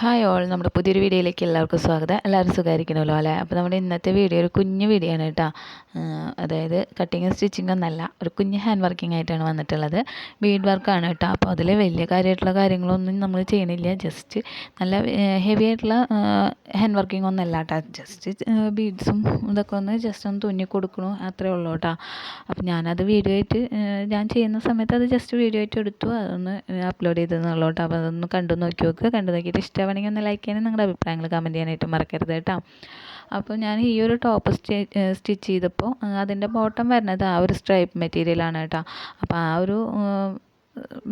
Hi all. നമ്മുടെ പുതിയൊരു വീഡിയോയിലേക്ക് എല്ലാവർക്കും സ്വാഗതം. എല്ലാവരും സുഖമായിരിക്കണമല്ലോ അല്ലേ? അപ്പോൾ നമ്മുടെ ഇന്നത്തെ വീഡിയോ ഒരു കുഞ്ഞു വീഡിയോ ആണ് കേട്ടോ. അതായത് കട്ടിങ് സ്റ്റിച്ചിങ് ഒന്നല്ല ഒരു കുഞ്ഞ് ഹാൻഡ് വർക്കിംഗ് ആയിട്ടാണ് വന്നിട്ടുള്ളത്. ബീഡ് വർക്കാണ് കേട്ടോ. അപ്പോൾ അതിൽ വലിയ കാര്യമായിട്ടുള്ള കാര്യങ്ങളൊന്നും നമ്മൾ ചെയ്യുന്നില്ല. ജസ്റ്റ് നല്ല ഹെവി ആയിട്ടുള്ള ഹാൻഡ് വർക്കിംഗ് ഒന്നല്ല കേട്ടോ. ജസ്റ്റ് ബീഡ്സും ഇതൊക്കെ ഒന്ന് ജസ്റ്റ് ഒന്ന് തുന്നി കൊടുക്കണു. അത്രേ ഉള്ളൂ കേട്ടോ. അപ്പോൾ ഞാനത് വീഡിയോ ആയിട്ട് ഞാൻ ചെയ്യുന്ന സമയത്ത് അത് ജസ്റ്റ് വീഡിയോ ആയിട്ട് എടുത്തു. അതൊന്ന് അപ്ലോഡ് ചെയ്തെന്നുള്ളൂ കേട്ടോ. അപ്പോൾ അതൊന്ന് കണ്ടു നോക്കി നോക്കുക കണ്ടു നോക്കിയിട്ട് ഇഷ്ടമാണെങ്കിൽ ഒന്ന് ലൈക്ക് ചെയ്യാനും നിങ്ങളുടെ അഭിപ്രായങ്ങൾ കമന്റ് ചെയ്യാനായിട്ട് മറക്കരുത് കേട്ടോ. അപ്പോൾ ഞാൻ ഈ ഒരു ടോപ്പ് സ്റ്റിച്ച് ചെയ്തപ്പോൾ അതിന്റെ ബോട്ടം വരുന്നത് ആ ഒരു സ്ട്രൈപ്പ് മെറ്റീരിയലാണ് കേട്ടോ. അപ്പോൾ ആ ഒരു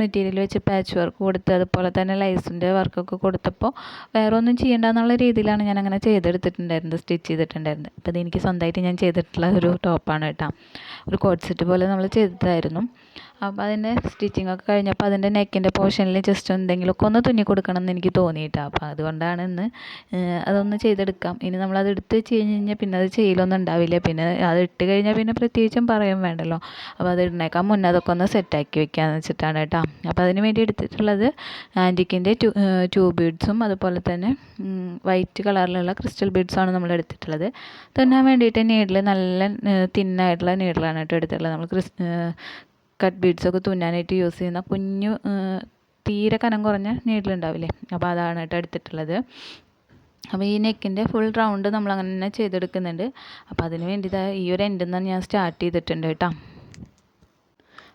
മെറ്റീരിയൽ വെച്ച് പാച്ച് വർക്ക് കൊടുത്ത് അതുപോലെ തന്നെ ലൈസിന്റെ വർക്കൊക്കെ കൊടുത്തപ്പോൾ വേറെ ഒന്നും ചെയ്യേണ്ട എന്നുള്ള രീതിയിലാണ് ഞാൻ അങ്ങനെ ചെയ്തെടുത്തിട്ടുണ്ടായിരുന്നത് സ്റ്റിച്ച് ചെയ്തിട്ടുണ്ടായിരുന്നത്. അപ്പോൾ ഇത് എനിക്ക് സ്വന്തമായിട്ട് ഞാൻ ചെയ്തിട്ടുള്ള ഒരു ടോപ്പാണ് കേട്ടോ. ഒരു കോട്ട് സെറ്റ് പോലെ നമ്മൾ ചെയ്തതായിരുന്നു. അപ്പോൾ അതിന്റെ സ്റ്റിച്ചിങ് ഒക്കെ കഴിഞ്ഞപ്പോൾ അതിന്റെ നെക്കിന്റെ പോർഷനിൽ ജസ്റ്റ് എന്തെങ്കിലുമൊക്കെ ഒന്ന് തുന്നി കൊടുക്കണം എന്ന് എനിക്ക് തോന്നിയിട്ടാണ് അപ്പം അതുകൊണ്ടാണ് ഇന്ന് അതൊന്ന് ചെയ്തെടുക്കാം. ഇനി നമ്മളത് എടുത്ത് വെച്ച് കഴിഞ്ഞ് കഴിഞ്ഞാൽ പിന്നെ അത് ചെയ്യലൊന്നും ഉണ്ടാവില്ല. പിന്നെ അത് ഇട്ട് കഴിഞ്ഞാൽ പിന്നെ പ്രത്യേകിച്ചും പറയാൻ വേണ്ടല്ലോ. അപ്പോൾ അത് ഇടുന്നേക്കാൻ മുന്നേ അതൊക്കെ ഒന്ന് സെറ്റാക്കി വെക്കാമെന്ന് വെച്ചിട്ടാണ് കേട്ടോ. അപ്പോൾ അതിന് വേണ്ടി എടുത്തിട്ടുള്ളത് ആന്റിക്കിന്റെ ടു ടൂ ബീഡ്സും അതുപോലെ തന്നെ വൈറ്റ് കളറിലുള്ള ക്രിസ്റ്റൽ ബീഡ്സാണ് നമ്മൾ എടുത്തിട്ടുള്ളത്. തുന്നാൻ വേണ്ടിയിട്ട് നീഡിൽ നല്ല തിന്നായിട്ടുള്ള നീഡിലാണ് കേട്ടോ എടുത്തിട്ടുള്ളത്. നമ്മൾ ക്രിസ് കട്ട് ബീഡ്സൊക്കെ തുന്നാനായിട്ട് യൂസ് ചെയ്യുന്ന കുഞ്ഞു തീരെ കനം കുറഞ്ഞ നീഡിലുണ്ടാവില്ലേ? അപ്പോൾ അതാണ് കേട്ടോ എടുത്തിട്ടുള്ളത്. അപ്പോൾ ഈ നെക്കിന്റെ ഫുൾ റൗണ്ട് നമ്മൾ അങ്ങനെ ചെയ്തെടുക്കുന്നുണ്ട്. അപ്പോൾ അതിന് വേണ്ടിയിട്ട് ഈ ഒരു എൻഡിൽ നിന്ന് ഞാൻ സ്റ്റാർട്ട് ചെയ്തിട്ടുണ്ട് കേട്ടോ.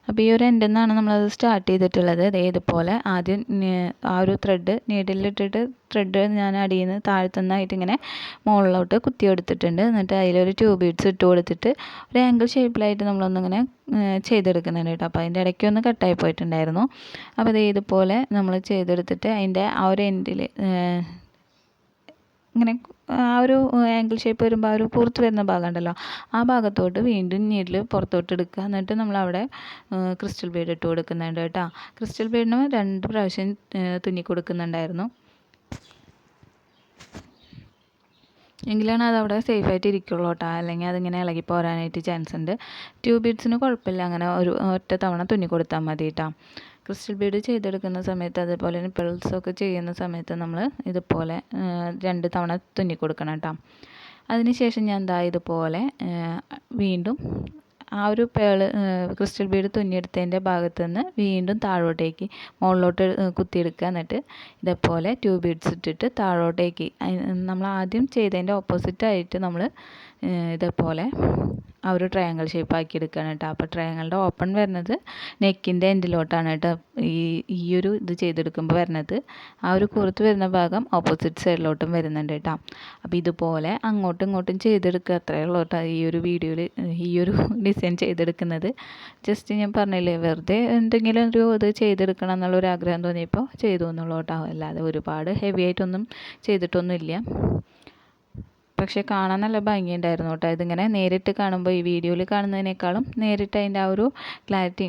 അപ്പോൾ ഈ ഒരു എൻഡിൽ നിന്നാണ് നമ്മളത് സ്റ്റാർട്ട് ചെയ്തിട്ടുള്ളത്. ഇതുപോലെ ആദ്യം ആ ഒരു ത്രെഡ് നീഡിലിട്ടിട്ട് ത്രെഡ് ഞാൻ അടിയിൽ നിന്ന് താഴ്ത്തുന്നതായിട്ട് ഇങ്ങനെ മുകളിലോട്ട് കുത്തി എടുത്തിട്ടുണ്ട്. എന്നിട്ട് അതിലൊരു ട്യൂബ് ബീഡ്സ് ഇട്ട് കൊടുത്തിട്ട് ഒരു ആംഗിൾ ഷേപ്പിലായിട്ട് നമ്മളൊന്നിങ്ങനെ ചെയ്തെടുക്കുന്നുണ്ട് കേട്ടോ. അപ്പോൾ അതിന്റെ ഇടയ്ക്ക് ഒന്ന് കട്ടായി പോയിട്ടുണ്ടായിരുന്നു. അപ്പോൾ ഇത് ഇതുപോലെ നമ്മൾ ചെയ്തെടുത്തിട്ട് അതിന്റെ ആ ഒരു എൻഡിൽ ഇങ്ങനെ ആ ഒരു ആംഗിൾ ഷേപ്പ് വരുമ്പോൾ ആ ഒരു പുറത്ത് വരുന്ന ഭാഗം ഉണ്ടല്ലോ ആ ഭാഗത്തോട്ട് വീണ്ടും നീഡിൽ പുറത്തോട്ട് എടുക്കുക. എന്നിട്ട് നമ്മളവിടെ ക്രിസ്റ്റൽ ബീഡ് ഇട്ട് കൊടുക്കുന്നുണ്ട് കേട്ടോ. ക്രിസ്റ്റൽ ബീഡിന് രണ്ട് പ്രാവശ്യം തുന്നി കൊടുക്കുന്നുണ്ടായിരുന്നു. എങ്കിലാണ് അതവിടെ സേഫ് സേഫായിട്ട് ഇരിക്കുള്ളൂ കേട്ടോ. അല്ലെങ്കിൽ അതിങ്ങനെ ഇളകി പോരാനായിട്ട് ചാൻസ് ഉണ്ട്. ട്യൂബ് ബീഡ്സിന് കുഴപ്പമില്ല. അങ്ങനെ ഒരു ഒറ്റ തവണ തുന്നി കൊടുത്താൽ മതി കേട്ടോ. ക്രിസ്റ്റൽ ബീഡ് ചെയ്തെടുക്കുന്ന സമയത്ത് അതേപോലെ പെൾസൊക്കെ ചെയ്യുന്ന സമയത്ത് നമ്മൾ ഇതുപോലെ രണ്ട് തവണ തുന്നി കൊടുക്കണം കേട്ടോ. അതിനുശേഷം ഞാൻ എന്താ ഇതുപോലെ വീണ്ടും ആ ഒരു പേൾ ക്രിസ്റ്റൽ ബീഡ് തുന്നിയെടുത്തതിന്റെ ഭാഗത്ത് നിന്ന് വീണ്ടും താഴോട്ടേക്ക് മുകളിലോട്ട് കുത്തിയെടുക്കുക. എന്നിട്ട് ഇതേപോലെ ട്യൂബ് ബീഡ്സ് ഇട്ടിട്ട് താഴോട്ടേക്ക് നമ്മൾ ആദ്യം ചെയ്തതിന്റെ ഓപ്പോസിറ്റായിട്ട് നമ്മൾ ഇതേപോലെ ആ ഒരു ട്രയാങ്കിൾ ഷേപ്പ് ആക്കി എടുക്കുകയാണ് കേട്ടോ. അപ്പോൾ ട്രയാങ്കിളുടെ ഓപ്പൺ വരുന്നത് നെക്കിന്റെ എൻഡിലോട്ടാണ് കേട്ടോ. ഈ ഈ ഒരു ഇത് ചെയ്തെടുക്കുമ്പോൾ വരുന്നത്. ആ ഒരു കുറുത്ത് വരുന്ന ഭാഗം ഓപ്പോസിറ്റ് സൈഡിലോട്ടും വരുന്നുണ്ട് കേട്ടോ. അപ്പോൾ ഇതുപോലെ അങ്ങോട്ടും ഇങ്ങോട്ടും ചെയ്തെടുക്കുക. അത്രയേ ഉള്ളൂ കേട്ടോ ഈ ഒരു വീഡിയോയിൽ ഈ ഒരു ഡിസൈൻ ചെയ്തെടുക്കുന്നത്. ജസ്റ്റ് ഞാൻ പറഞ്ഞില്ലേ വെറുതെ എന്തെങ്കിലും ഒരു ഇത് ചെയ്തെടുക്കണം എന്നുള്ളൊരു ആഗ്രഹം തോന്നിയപ്പോൾ ചെയ്തു എന്നുള്ളൂ കേട്ടോ. അല്ലാതെ ഒരുപാട് ഹെവി ആയിട്ടൊന്നും ചെയ്തിട്ടൊന്നുമില്ല. പക്ഷേ കാണാൻ നല്ല ഭംഗിയുണ്ടായിരുന്നു കേട്ടോ ഇതിങ്ങനെ നേരിട്ട് കാണുമ്പോൾ ഈ വീഡിയോയിൽ കാണുന്നതിനേക്കാളും നേരിട്ട് അതിന്റെ ആ ഒരു ക്ലാരിറ്റി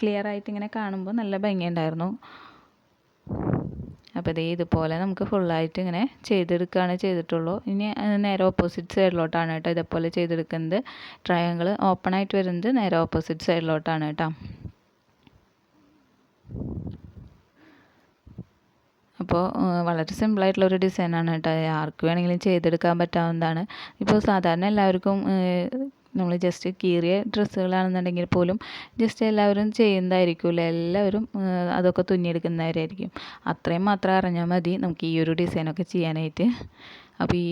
ക്ലിയർ ആയിട്ട് ഇങ്ങനെ കാണുമ്പോൾ നല്ല ഭംഗിയുണ്ടായിരുന്നു. അപ്പോൾ ഇതേ ഇതുപോലെ നമുക്ക് ഫുള്ളായിട്ട് ഇങ്ങനെ ചെയ്തെടുക്കുകയാണ് ചെയ്തിട്ടുള്ളൂ. ഇനി നേരെ ഓപ്പോസിറ്റ് സൈഡിലോട്ടാണ് കേട്ടോ ഇതേപോലെ ചെയ്തെടുക്കുന്നത്. ട്രയാങ്കിൾ ഓപ്പൺ ആയിട്ട് വരുന്നത് നേരെ ഓപ്പോസിറ്റ് സൈഡിലോട്ടാണ് കേട്ടോ. അപ്പോൾ വളരെ സിമ്പിളായിട്ടുള്ള ഒരു ഡിസൈനാണ് കേട്ടോ ആർക്ക് വേണമെങ്കിലും ചെയ്തെടുക്കാൻ പറ്റാവുന്നതാണ്. ഇപ്പോൾ സാധാരണ എല്ലാവർക്കും നമ്മൾ ജസ്റ്റ് കീറിയ ഡ്രസ്സുകളാണെന്നുണ്ടെങ്കിൽ പോലും ജസ്റ്റ് എല്ലാവരും ചെയ്യുന്നതായിരിക്കില്ല? എല്ലാവരും അതൊക്കെ തുന്നിയെടുക്കുന്നവരായിരിക്കും. അത്രയും മാത്രം അറിഞ്ഞാൽ മതി നമുക്ക് ഈ ഒരു ഡിസൈനൊക്കെ ചെയ്യാനായിട്ട്. അപ്പോൾ ഈ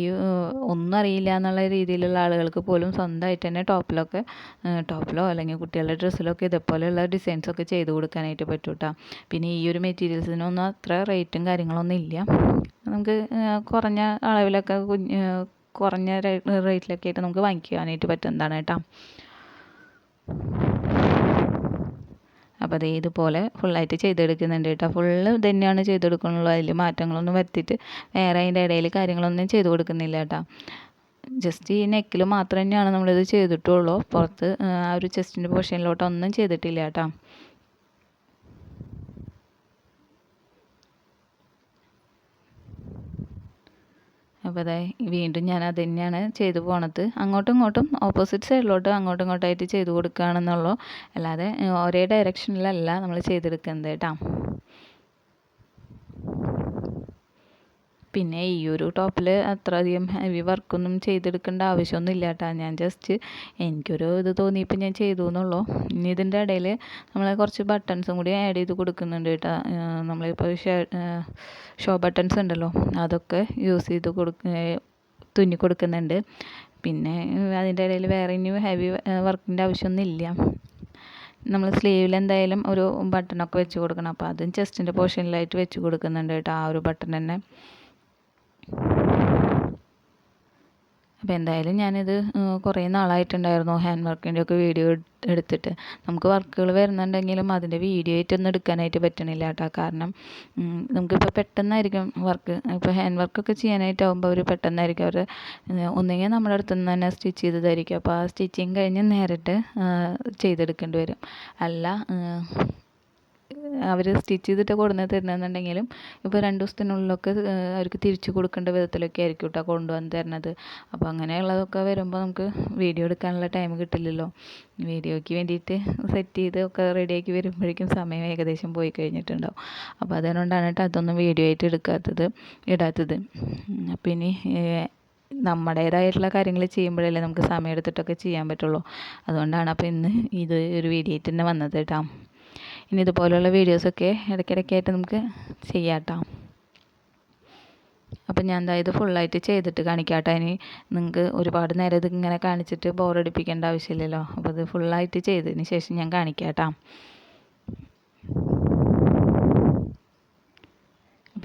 ഒന്നും അറിയില്ല എന്നുള്ള രീതിയിലുള്ള ആളുകൾക്ക് പോലും സ്വന്തമായിട്ട് തന്നെ ടോപ്പിലൊക്കെ ടോപ്പിലോ അല്ലെങ്കിൽ കുട്ടികളുടെ ഡ്രസ്സിലൊക്കെ ഇതേപോലെയുള്ള ഡിസൈൻസൊക്കെ ചെയ്ത് കൊടുക്കാനായിട്ട് പറ്റും കേട്ടോ പിന്നെ ഈ ഒരു മെറ്റീരിയൽസിനൊന്നും അത്ര റേറ്റും കാര്യങ്ങളൊന്നും ഇല്ല. നമുക്ക് കുറഞ്ഞ അളവിലൊക്കെ കുറഞ്ഞ റേറ്റിലൊക്കെ ആയിട്ട് നമുക്ക് വാങ്ങിക്കാനായിട്ട് പറ്റുന്നതാണ് കേട്ടോ. അപ്പോൾ അത് ഇതുപോലെ ഫുള്ളായിട്ട് ചെയ്തെടുക്കുന്നുണ്ട് കേട്ടോ. ഫുള്ള് തന്നെയാണ് ചെയ്തെടുക്കുന്നുള്ളൂ അതിൽ മാറ്റങ്ങളൊന്നും വരുത്തിയിട്ട് വേറെ അതിന്റെ ഇടയിൽ കാര്യങ്ങളൊന്നും ചെയ്ത് കൊടുക്കുന്നില്ല കേട്ടോ. ജസ്റ്റ് ഈ നെക്കിൽ മാത്രം തന്നെയാണ് നമ്മളിത് ചെയ്തിട്ടുള്ളൂ. പുറത്ത് ആ ഒരു ചെസ്റ്റിന്റെ പോർഷനിലോട്ടൊന്നും ചെയ്തിട്ടില്ല കേട്ടോ. അപ്പോൾ അതെ വീണ്ടും ഞാൻ അത് തന്നെയാണ് ചെയ്തു പോണത്. അങ്ങോട്ടും ഇങ്ങോട്ടും ഓപ്പോസിറ്റ് സൈഡിലോട്ട് അങ്ങോട്ടും ഇങ്ങോട്ടായിട്ട് ചെയ്ത് കൊടുക്കുകയാണെന്നുള്ളൂ അല്ലാതെ ഒരേ ഡയറക്ഷനിലല്ല നമ്മൾ ചെയ്തെടുക്കുന്നത് കേട്ടോ. പിന്നെ ഈ ഒരു ടോപ്പിൽ അത്ര അധികം ഹെവി വർക്കൊന്നും ചെയ്തെടുക്കേണ്ട ആവശ്യമൊന്നും ഇല്ല കേട്ടോ ഞാൻ ജസ്റ്റ് എനിക്കൊരു ഇത് തോന്നിയപ്പോൾ ഞാൻ ചെയ്തു എന്നുള്ളൂ. ഇനി ഇതിന്റെ ഇടയിൽ നമ്മൾ കുറച്ച് ബട്ടൺസും കൂടി ആഡ് ചെയ്ത് കൊടുക്കുന്നുണ്ട് കേട്ടോ. നമ്മളിപ്പോൾ ഷോ ബട്ടൺസ് ഉണ്ടല്ലോ അതൊക്കെ യൂസ് ചെയ്ത് കൊടുക്ക തുന്നി കൊടുക്കുന്നുണ്ട്. പിന്നെ അതിന്റെ ഇടയിൽ വേറെ ഇനി ഹെവി വർക്കിന്റെ ആവശ്യമൊന്നും ഇല്ല നമ്മൾ സ്ലീവിൽ എന്തായാലും ഒരു ബട്ടണൊക്കെ വെച്ച് കൊടുക്കണം. അപ്പോൾ അതും ചെസ്റ്റിന്റെ പോർഷനിലായിട്ട് വെച്ച് കൊടുക്കുന്നുണ്ട് കേട്ടോ ആ ഒരു ബട്ടൺ തന്നെ. അപ്പോൾ എന്തായാലും ഞാനിത് കുറേ നാളായിട്ടുണ്ടായിരുന്നു ഹാൻഡ് വർക്കിന്റെ ഒക്കെ വീഡിയോ എടുത്തിട്ട്. നമുക്ക് വർക്കുകൾ വരുന്നുണ്ടെങ്കിലും അതിന്റെ വീഡിയോ ആയിട്ടൊന്നും എടുക്കാനായിട്ട് പറ്റണില്ല കേട്ടോ. കാരണം നമുക്കിപ്പോൾ പെട്ടെന്നായിരിക്കും വർക്ക് ഇപ്പോൾ ഹാൻഡ് വർക്കൊക്കെ ചെയ്യാനായിട്ടാകുമ്പോൾ അവർ പെട്ടെന്നായിരിക്കും അവർ ഒന്നുകിൽ നമ്മുടെ അടുത്ത് നിന്ന് തന്നെ സ്റ്റിച്ച് ചെയ്തതായിരിക്കും. അപ്പോൾ ആ സ്റ്റിച്ചിങ് കഴിഞ്ഞ് നേരിട്ട് ചെയ്തെടുക്കേണ്ടി വരും. അല്ല അവർ സ്റ്റിച്ച് ചെയ്തിട്ട് കൊണ്ടുവന്ന് തരുന്നതെന്നുണ്ടെങ്കിലും ഇപ്പോൾ രണ്ട് ദിവസത്തിനുള്ളിലൊക്കെ അവർക്ക് തിരിച്ചു കൊടുക്കേണ്ട വിധത്തിലൊക്കെ ആയിരിക്കും കേട്ടോ കൊണ്ടുവന്ന് തരുന്നത് അപ്പോൾ അങ്ങനെയുള്ളതൊക്കെ വരുമ്പോൾ നമുക്ക് വീഡിയോ എടുക്കാനുള്ള ടൈം കിട്ടില്ലല്ലോ. വീഡിയോയ്ക്ക് വേണ്ടിയിട്ട് സെറ്റ് ചെയ്ത് ഒക്കെ റെഡിയാക്കി വരുമ്പോഴേക്കും സമയം ഏകദേശം പോയി കഴിഞ്ഞിട്ടുണ്ടാവും. അപ്പോൾ അതുകൊണ്ടാണ് കേട്ടോ അതൊന്നും വീഡിയോ ആയിട്ട് എടുക്കാത്തത് ഇടാത്തത്. ഇനി നമ്മുടേതായിട്ടുള്ള കാര്യങ്ങൾ ചെയ്യുമ്പോഴല്ലേ നമുക്ക് സമയം എടുത്തിട്ടൊക്കെ ചെയ്യാൻ പറ്റുള്ളൂ. അതുകൊണ്ടാണ് അപ്പോൾ ഇന്ന് ഇത് ഒരു വീഡിയോ ആയിട്ട് തന്നെ വന്നത് കേട്ടോ. ഇനി ഇതുപോലെയുള്ള വീഡിയോസൊക്കെ ഇടയ്ക്കിടയ്ക്കായിട്ട് നമുക്ക് ചെയ്യാട്ടോ. അപ്പം ഞാൻ എന്താ ഇത് ഫുള്ളായിട്ട് ചെയ്തിട്ട് കാണിക്കാം കേട്ടോ ഇനി നിങ്ങൾക്ക് ഒരുപാട് നേരം ഇത് ഇങ്ങനെ കാണിച്ചിട്ട് ബോറടിപ്പിക്കേണ്ട ആവശ്യമില്ലല്ലോ. അപ്പോൾ ഇത് ഫുള്ളായിട്ട് ചെയ്തതിന് ശേഷം ഞാൻ കാണിക്കാം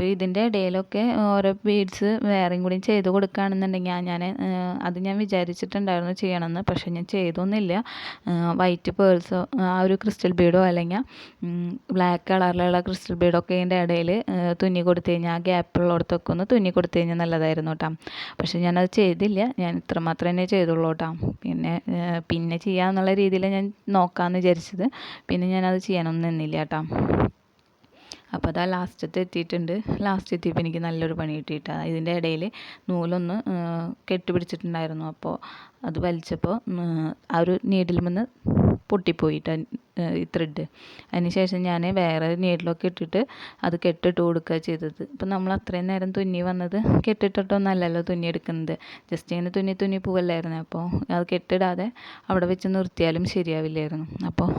അപ്പോൾ ഇതിന്റെ ഇടയിലൊക്കെ ഓരോ ബീഡ്സ് വേറെയും കൂടി ചെയ്ത് കൊടുക്കുകയാണെന്നുണ്ടെങ്കിൽ ഞാൻ അത് ഞാൻ വിചാരിച്ചിട്ടുണ്ടായിരുന്നു ചെയ്യണമെന്ന്. പക്ഷേ ഞാൻ ചെയ്തൊന്നുമില്ല. വൈറ്റ് പേൾസോ ആ ഒരു ക്രിസ്റ്റൽ ബീഡോ അല്ലെങ്കിൽ ബ്ലാക്ക് കളറിലുള്ള ക്രിസ്റ്റൽ ബീഡൊക്കെ ഇതിന്റെ ഇടയിൽ തുന്നി കൊടുത്തു കഴിഞ്ഞാൽ ആ ഗ്യാപ്പുള്ളിടത്തൊക്കെ ഒന്ന് തുന്നി കൊടുത്തു കഴിഞ്ഞാൽ നല്ലതായിരുന്നു കേട്ടോ. പക്ഷേ ഞാനത് ചെയ്തില്ല. ഞാൻ ഇത്ര മാത്രമേ തന്നെ ചെയ്തുള്ളൂ കേട്ടോ. പിന്നെ പിന്നെ ചെയ്യാമെന്നുള്ള രീതിയിൽ ഞാൻ നോക്കാമെന്ന് വിചാരിച്ചത്. പിന്നെ ഞാനത് ചെയ്യാനൊന്നും നിന്നില്ല കേട്ടോ. അപ്പോൾ അതാ ലാസ്റ്റത്തെ എത്തിയിട്ടുണ്ട്. ലാസ്റ്റ് എത്തിയപ്പോൾ എനിക്ക് നല്ലൊരു പണി കിട്ടിയിട്ടാണ് ഇതിന്റെ ഇടയിൽ നൂലൊന്ന് കെട്ടുപിടിച്ചിട്ടുണ്ടായിരുന്നു അപ്പോൾ അത് വലിച്ചപ്പോൾ ആ ഒരു നീഡിൽ നിന്ന് പൊട്ടിപ്പോയിട്ട് ഈ ത്രെഡ് അതിന് ശേഷം ഞാൻ വേറെ നീഡിലൊക്കെ ഇട്ടിട്ട് അത് കെട്ടിട്ട് കൊടുക്കുക ചെയ്തത്. ഇപ്പം നമ്മൾ അത്രയും നേരം തുന്നി വന്നത് കെട്ടിട്ടിട്ടൊന്നല്ലല്ലോ തുന്നി എടുക്കുന്നത്. ജസ്റ്റ് ഇങ്ങനെ തുന്നി തുന്നി പോവല്ലായിരുന്നു. അപ്പോൾ അത് കെട്ടിടാതെ അവിടെ വെച്ച് നിർത്തിയാലും ശരിയാവില്ലായിരുന്നു. അപ്പോൾ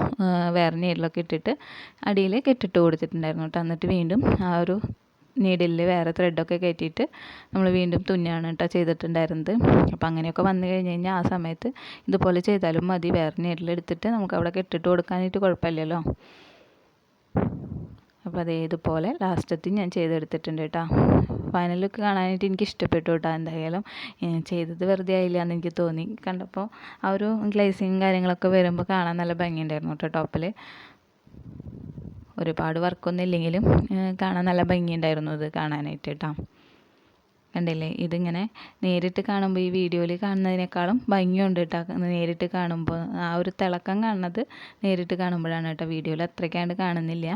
വേറെ നീഡിലൊക്കെ ഇട്ടിട്ട് അടിയിൽ കെട്ടിട്ട് കൊടുത്തിട്ടുണ്ടായിരുന്നു കേട്ടോ. എന്നിട്ട് വീണ്ടും ആ ഒരു നീഡിലിൽ വേറെ ത്രെഡൊക്കെ കയറ്റിയിട്ട് നമ്മൾ വീണ്ടും തുന്നിയാണ് കേട്ടോ ചെയ്തിട്ടുണ്ടായിരുന്നത്. അപ്പോൾ അങ്ങനെയൊക്കെ വന്നു കഴിഞ്ഞ് കഴിഞ്ഞാൽ ആ സമയത്ത് ഇതുപോലെ ചെയ്താലും മതി. വേറെ നീഡിലെടുത്തിട്ട് നമുക്ക് അവിടെ കെട്ടിട്ട് കൊടുക്കാനായിട്ട് കുഴപ്പമില്ലല്ലോ. അപ്പോൾ അതേ ഇതുപോലെ ലാസ്റ്റത്തിൽ ഞാൻ ചെയ്തെടുത്തിട്ടുണ്ട് കേട്ടോ ഫൈനലൊക്കെ ലുക്ക് കാണാനായിട്ട് എനിക്ക് ഇഷ്ടപ്പെട്ടു കേട്ടോ എന്തായാലും ചെയ്തത് വെറുതെ ആയില്ല എന്ന് എനിക്ക് തോന്നി. കണ്ടപ്പോൾ ആ ഒരു ഗ്ലേസിങ് കാര്യങ്ങളൊക്കെ വരുമ്പോൾ കാണാൻ നല്ല ഭംഗിയുണ്ടായിരുന്നു കേട്ടോ ടോപ്പിൽ ഒരുപാട് വർക്കൊന്നും ഇല്ലെങ്കിലും കാണാൻ നല്ല ഭംഗിയുണ്ടായിരുന്നു ഇത് കാണാനായിട്ട് കേട്ടോ. കണ്ടില്ലേ? ഇതിങ്ങനെ നേരിട്ട് കാണുമ്പോൾ ഈ വീഡിയോയിൽ കാണുന്നതിനേക്കാളും ഭംഗിയുണ്ട് കേട്ടോ. നേരിട്ട് കാണുമ്പോൾ ആ ഒരു തിളക്കം കാണുന്നത് നേരിട്ട് കാണുമ്പോഴാണ് കേട്ടോ വീഡിയോയിൽ അത്രയ്ക്കാണ്ട് കാണുന്നില്ല.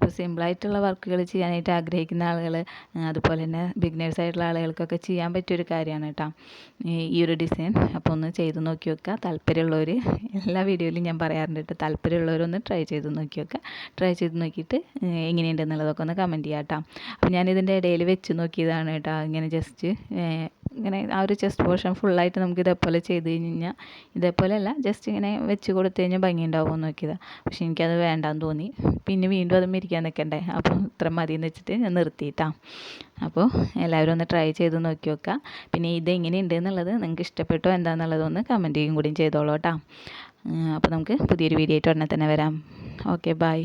അപ്പോൾ സിമ്പിളായിട്ടുള്ള വർക്കുകൾ ചെയ്യാനായിട്ട് ആഗ്രഹിക്കുന്ന ആളുകൾ അതുപോലെ തന്നെ ബിഗിനേഴ്സ് ആയിട്ടുള്ള ആളുകൾക്കൊക്കെ ചെയ്യാൻ പറ്റിയൊരു കാര്യമാണ് കേട്ടോ. ഈ ഒരു ഡിസൈൻ അപ്പോൾ ഒന്ന് ചെയ്ത് നോക്കി വെക്കുക. താല്പര്യമുള്ളവർ എല്ലാ വീഡിയോയിലും ഞാൻ പറയാറുണ്ട് കേട്ടോ. താല്പര്യമുള്ളവരൊന്ന് ട്രൈ ചെയ്ത് നോക്കി വെക്കുക. ട്രൈ ചെയ്ത് നോക്കിയിട്ട് എങ്ങനെയുണ്ടെന്നുള്ളതൊക്കെ ഒന്ന് കമന്റ് ചെയ്യാം കേട്ടോ. അപ്പോൾ ഞാനിതിന്റെ ഇടയിൽ വെച്ച് നോക്കിയതാണ് കേട്ടോ. ഇങ്ങനെ ജസ്റ്റ് ഇങ്ങനെ ആ ഒരു ചെസ്റ്റ് പോർഷൻ ഫുള്ളായിട്ട് നമുക്ക് ഇതേപോലെ ചെയ്ത് കഴിഞ്ഞാൽ ഇതേപോലെ അല്ല ജസ്റ്റ് ഇങ്ങനെ വെച്ച് കൊടുത്തു കഴിഞ്ഞാൽ ഭംഗി ഉണ്ടാവുമെന്ന് നോക്കിയതാണ് പക്ഷേ എനിക്കത് വേണ്ടാന്ന് തോന്നി. പിന്നെ വീണ്ടും അത് ഇരിക്കാൻ നിൽക്കണ്ടേ? അപ്പോൾ ഇത്ര മതി എന്ന് വെച്ചിട്ട് ഞാൻ നിർത്തിയിട്ടാ. അപ്പോൾ എല്ലാവരും ഒന്ന് ട്രൈ ചെയ്ത് നോക്കി നോക്കുക. പിന്നെ ഇത് എങ്ങനെയുണ്ട് എന്നുള്ളത് നിങ്ങൾക്ക് ഇഷ്ടപ്പെട്ടോ എന്താണെന്നുള്ളത് ഒന്ന് കമന്റ് ചെയ്യും കൂടിയും ചെയ്തോളൂ കേട്ടോ. അപ്പോൾ നമുക്ക് പുതിയൊരു വീഡിയോ ആയിട്ട് ഉടനെ തന്നെ വരാം. Okay bye